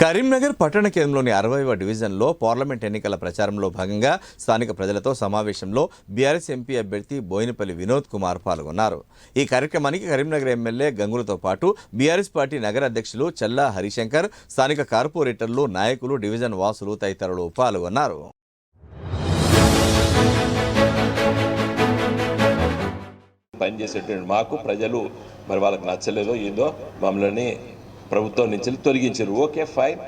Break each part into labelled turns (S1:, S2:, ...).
S1: కరీంనగర్ పట్టణ కేంద్రంలోని అరవైవ డివిజన్లో పార్లమెంట్ ఎన్నికల ప్రచారంలో భాగంగా స్థానిక ప్రజలతో సమావేశంలో బీఆర్ఎస్ ఎంపీ అభ్యర్థి బోయినపల్లి వినోద్ కుమార్ పాల్గొన్నారు. ఈ కార్యక్రమానికి కరీంనగర్ ఎమ్మెల్యే గంగులతో పాటు బీఆర్ఎస్ పార్టీ నగర అధ్యక్షులు చల్లా హరిశంకర్ స్థానిక కార్పొరేటర్లు నాయకులు డివిజన్ వాసులు తదితరులు పాల్గొన్నారు.
S2: పనిచేసేటువంటి మాకు ప్రజలు మరి వాళ్ళకి నచ్చలేదో ఏందో మమ్మల్ని ప్రభుత్వం నుంచి తొలగించారు. Okay fine.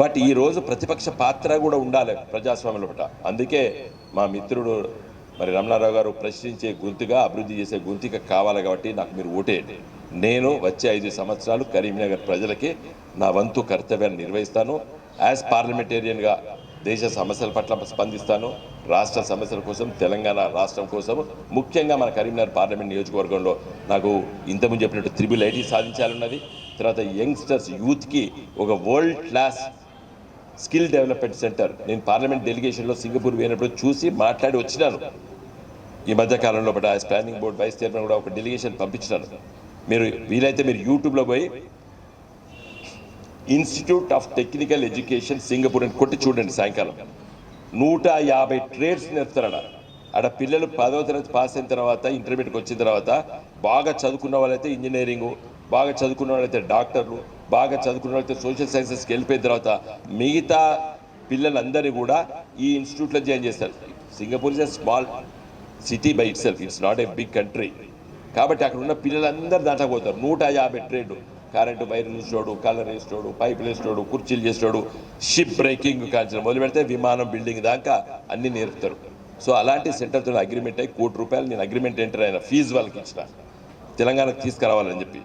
S2: బట్ ఈ రోజు ప్రతిపక్ష పాత్ర కూడా ఉండాలి ప్రజాస్వామ్యంలో పట్ల అందుకే మా మిత్రుడు మరి రమణారావు గారు ప్రశ్నించే గొంతుగా అభివృద్ధి చేసే గొంతుగా కావాలి కాబట్టి నాకు మీరు ఓటేయండి. నేను వచ్చే ఐదు సంవత్సరాలు కరీంనగర్ ప్రజలకి నా వంతు కర్తవ్యాన్ని నిర్వహిస్తాను. యాజ్ పార్లమెంటేరియన్గా దేశ సమస్యల పట్ల స్పందిస్తాను. రాష్ట్ర సమస్యల కోసం తెలంగాణ రాష్ట్రం కోసం. ముఖ్యంగా మన కరీంనగర్ పార్లమెంట్ నియోజకవర్గంలో నాకు ఇంతకుముందు చెప్పినట్టు త్రిబుల్ ఐటీ సాధించాలన్నది. తర్వాత యంగ్స్టర్స్ యూత్కి ఒక world class skill development centre నేను పార్లమెంట్ డెలిగేషన్లో సింగపూర్ పోయినప్పుడు చూసి మాట్లాడి వచ్చినాను. ఈ మధ్యకాలంలో but planning board vice chairman కూడా ఒక డెలిగేషన్ పంపించినాను మీరు వీలైతే మీరు యూట్యూబ్లో పోయి institute of technical education Singapore అని కొట్టి చూడండి సాయంకాలం. నూట యాభై ట్రేడ్స్ నేర్పుతారడ ఆడ పిల్లలు పదవ తరగతి పాస్ అయిన తర్వాత ఇంటర్మీడియట్కి వచ్చిన తర్వాత బాగా చదువుకున్న వాళ్ళైతే ఇంజనీరింగ్ బాగా చదువుకున్న వాళ్ళైతే డాక్టర్లు బాగా చదువుకున్న వాళ్ళైతే సోషల్ సైన్సెస్కి వెళ్ళిపోయిన తర్వాత మిగతా పిల్లలందరినీ కూడా ఈ ఇన్స్టిట్యూట్లో జాయిన్ చేస్తారు. Singapore is a small city by itself it's not a big country. కాబట్టి అక్కడ ఉన్న పిల్లలందరూ దాంట్లో పోతారు నూట యాభై ట్రేడ్ కరెంటు వైర్ వేసేటోడు కలర్ వేసేటోడు పైపులు వేసేటోడు కుర్చీలు చేసేటోడు షిప్ బ్రేకింగ్ కాల్చిన మొదలు పెడితే విమానం బిల్డింగ్ దాకా అన్ని నేర్పుతారు. సో అలాంటి సెంటర్తో అగ్రిమెంట్ అయ్యి కోటి రూపాయలు నేను అగ్రిమెంట్ ఎంటర్ అయిన ఫీజు వాళ్ళకి ఇచ్చిన. తెలంగాణకు తీసుకురావాలని చెప్పి.